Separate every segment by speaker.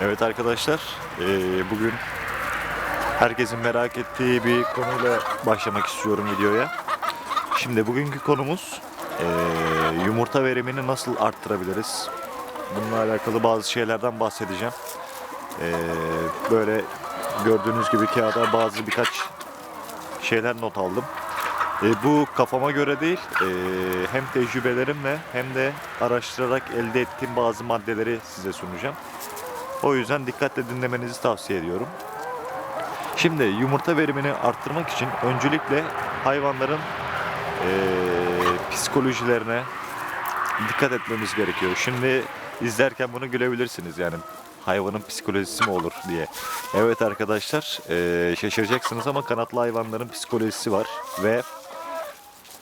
Speaker 1: Evet arkadaşlar, eee, bugün herkesin merak ettiği bir konuyla başlamak istiyorum videoya. Şimdi bugünkü konumuz eee, yumurta verimini nasıl arttırabiliriz? Bununla alakalı bazı şeylerden bahsedeceğim. Eee, böyle gördüğünüz gibi kağıda bazı birkaç şeyler not aldım. E, bu kafama göre değil, e, hem tecrübelerimle hem de araştırarak elde ettiğim bazı maddeleri size sunacağım. O yüzden dikkatle dinlemenizi tavsiye ediyorum. Şimdi yumurta verimini arttırmak için öncelikle hayvanların e, psikolojilerine dikkat etmemiz gerekiyor. Şimdi izlerken bunu gülebilirsiniz yani hayvanın psikolojisi mi olur diye. Evet arkadaşlar e, şaşıracaksınız ama kanatlı hayvanların psikolojisi var ve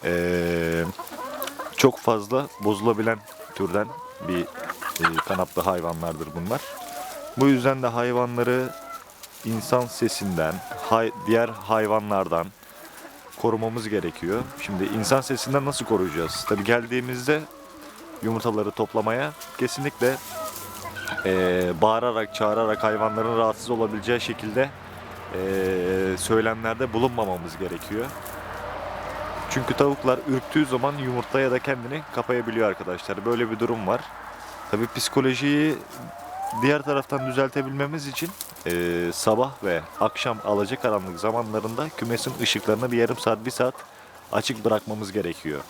Speaker 1: e, çok fazla bozulabilen türden bir e, kanatlı hayvanlardır bunlar. Bu yüzden de hayvanları insan sesinden, hay- diğer hayvanlardan korumamız gerekiyor. Şimdi insan sesinden nasıl koruyacağız? Tabii geldiğimizde yumurtaları toplamaya kesinlikle eee, bağırarak, çağırarak hayvanların rahatsız olabileceği şekilde eee, söylemlerde bulunmamamız gerekiyor. Çünkü tavuklar ürktüğü zaman yumurtaya da kendini kapayabiliyor arkadaşlar. Böyle bir durum var. Tabii psikolojiyi diğer taraftan düzeltebilmemiz için eee, sabah ve akşam alacakaranlık zamanlarında kümesin ışıklarını bir yarım saat, bir saat açık bırakmamız gerekiyor.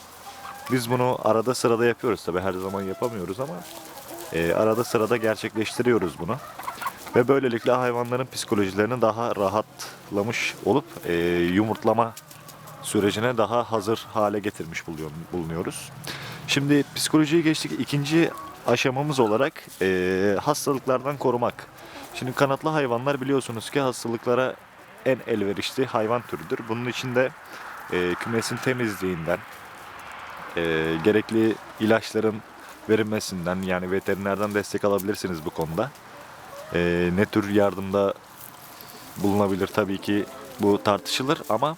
Speaker 1: Biz bunu arada sırada yapıyoruz tabii her zaman yapamıyoruz ama eee, arada sırada gerçekleştiriyoruz bunu. Ve böylelikle hayvanların psikolojilerini daha rahatlamış olup eee, yumurtlama sürecine daha hazır hale getirmiş bulunuyoruz. Şimdi psikolojiyi geçtik. İkinci aşamamız olarak eee, hastalıklardan korumak. Şimdi kanatlı hayvanlar biliyorsunuz ki hastalıklara en elverişli hayvan türüdür. Bunun için de eee, kümesin temizliğinden, eee, gerekli ilaçların verilmesinden yani veterinerden destek alabilirsiniz bu konuda. Eee, ne tür yardımda bulunabilir tabii ki bu tartışılır ama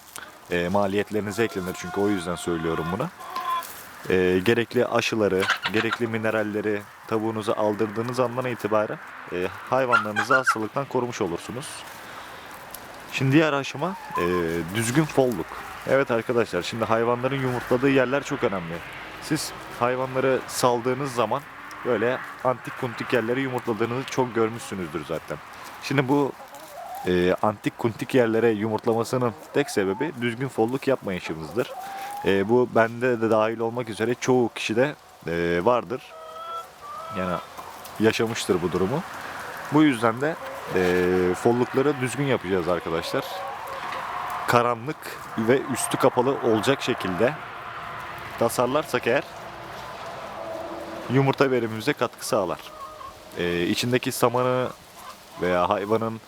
Speaker 1: e, maliyetlerinize eklenir çünkü o yüzden söylüyorum bunu. E, gerekli aşıları, gerekli mineralleri tavuğunuza aldırdığınız andan itibaren e, hayvanlarınızı hastalıktan korumuş olursunuz. Şimdi diğer aşama e, düzgün folluk. Evet arkadaşlar şimdi hayvanların yumurtladığı yerler çok önemli. Siz hayvanları saldığınız zaman böyle antik kuntik yerlere yumurtladığınızı çok görmüşsünüzdür zaten. Şimdi bu e, antik kuntik yerlere yumurtlamasının tek sebebi düzgün folluk yapmayışımızdır. E, bu bende de dahil olmak üzere çoğu kişide e, vardır. Yani yaşamıştır bu durumu. Bu yüzden de e, follukları düzgün yapacağız arkadaşlar. Karanlık ve üstü kapalı olacak şekilde tasarlarsak eğer yumurta verimimize katkı sağlar. E, içindeki samanı veya hayvanın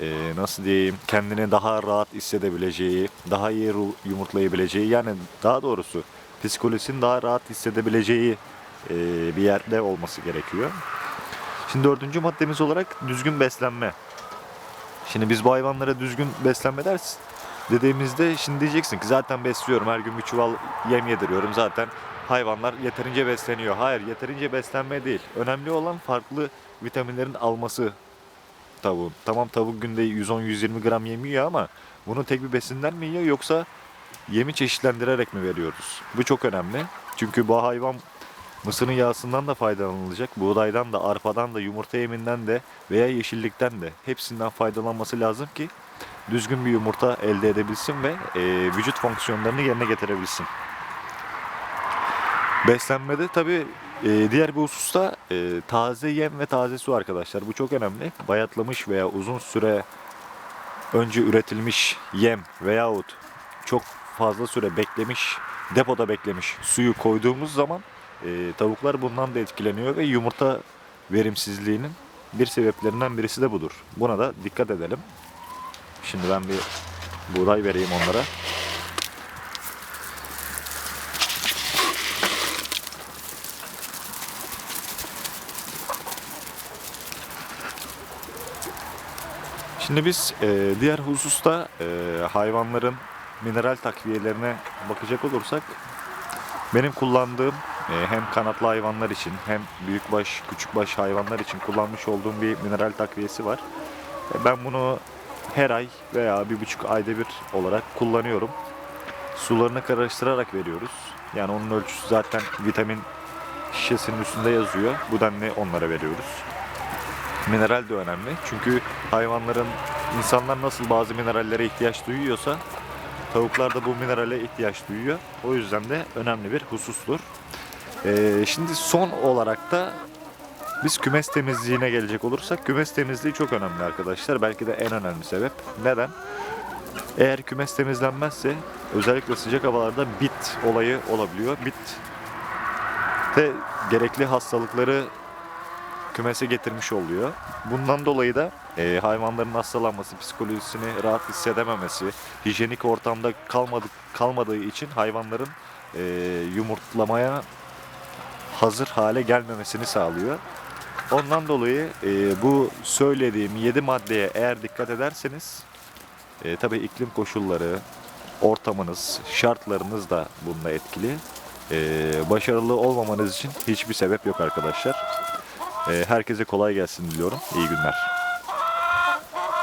Speaker 1: e, nasıl diyeyim kendini daha rahat hissedebileceği, daha iyi yumurtlayabileceği yani daha doğrusu psikolojisini daha rahat hissedebileceği e, bir yerde olması gerekiyor. Şimdi dördüncü maddemiz olarak düzgün beslenme. Şimdi biz bu hayvanlara düzgün beslenme ders dediğimizde şimdi diyeceksin ki zaten besliyorum her gün bir çuval yem yediriyorum zaten hayvanlar yeterince besleniyor. Hayır yeterince beslenme değil. Önemli olan farklı vitaminlerin alması tavuğun. Tamam tavuk günde 110-120 gram yem yiyor ama bunu tek bir besinden mi yiyor yoksa yemi çeşitlendirerek mi veriyoruz? Bu çok önemli. Çünkü bu hayvan mısırın yağsından da faydalanılacak. Buğdaydan da, arpadan da, yumurta yeminden de veya yeşillikten de hepsinden faydalanması lazım ki düzgün bir yumurta elde edebilsin ve e, vücut fonksiyonlarını yerine getirebilsin. Beslenmede tabi diğer bir hususta e, taze yem ve taze su arkadaşlar. Bu çok önemli. Bayatlamış veya uzun süre önce üretilmiş yem veyahut çok fazla süre beklemiş, depoda beklemiş suyu koyduğumuz zaman e, tavuklar bundan da etkileniyor ve yumurta verimsizliğinin bir sebeplerinden birisi de budur. Buna da dikkat edelim. Şimdi ben bir buğday vereyim onlara. Şimdi biz e, diğer hususta e, hayvanların mineral takviyelerine bakacak olursak benim kullandığım e, hem kanatlı hayvanlar için hem büyükbaş, küçükbaş hayvanlar için kullanmış olduğum bir mineral takviyesi var. E, Ben bunu her ay veya bir buçuk ayda bir olarak kullanıyorum. Sularını karıştırarak veriyoruz. Yani onun ölçüsü zaten vitamin şişesinin üstünde yazıyor. Bu denli onlara veriyoruz. Mineral de önemli. Çünkü hayvanların insanlar nasıl bazı minerallere ihtiyaç duyuyorsa tavuklar da bu minerale ihtiyaç duyuyor. O yüzden de önemli bir husustur. Ee, şimdi son olarak da biz kümes temizliğine gelecek olursak kümes temizliği çok önemli arkadaşlar. Belki de en önemli sebep. Neden? Eğer kümes temizlenmezse özellikle sıcak havalarda bit olayı olabiliyor. Bit de gerekli hastalıkları kümese getirmiş oluyor. Bundan dolayı da e, hayvanların hastalanması, psikolojisini rahat hissedememesi, hijyenik ortamda kalmadık kalmadığı için hayvanların e, yumurtlamaya hazır hale gelmemesini sağlıyor. Ondan dolayı e, bu söylediğim 7 maddeye eğer dikkat ederseniz e, tabii iklim koşulları, ortamınız, şartlarınız da bunda etkili. E, başarılı olmamanız için hiçbir sebep yok arkadaşlar. E, herkese kolay gelsin diliyorum. İyi günler.